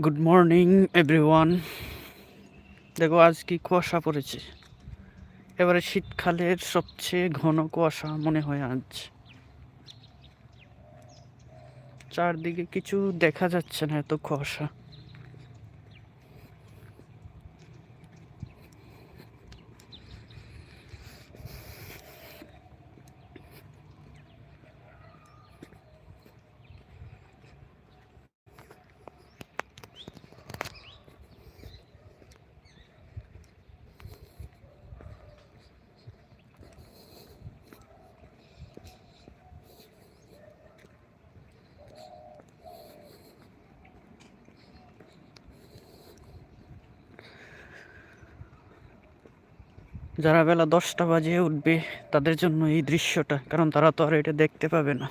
Good morning everyone দেখো, আজ কি কুয়াশা পড়েছে? এবারে শীতকালের সবচেয়ে ঘন কুয়াশা মনে হয় আজ। চারদিকে কিছু দেখা যাচ্ছে না এত কুয়াশা। যারা বেলা দশটা বাজে উঠবে, তাদের জন্য এই দৃশ্যটা, কারণ তারা তো আর এটা দেখতে পাবে না।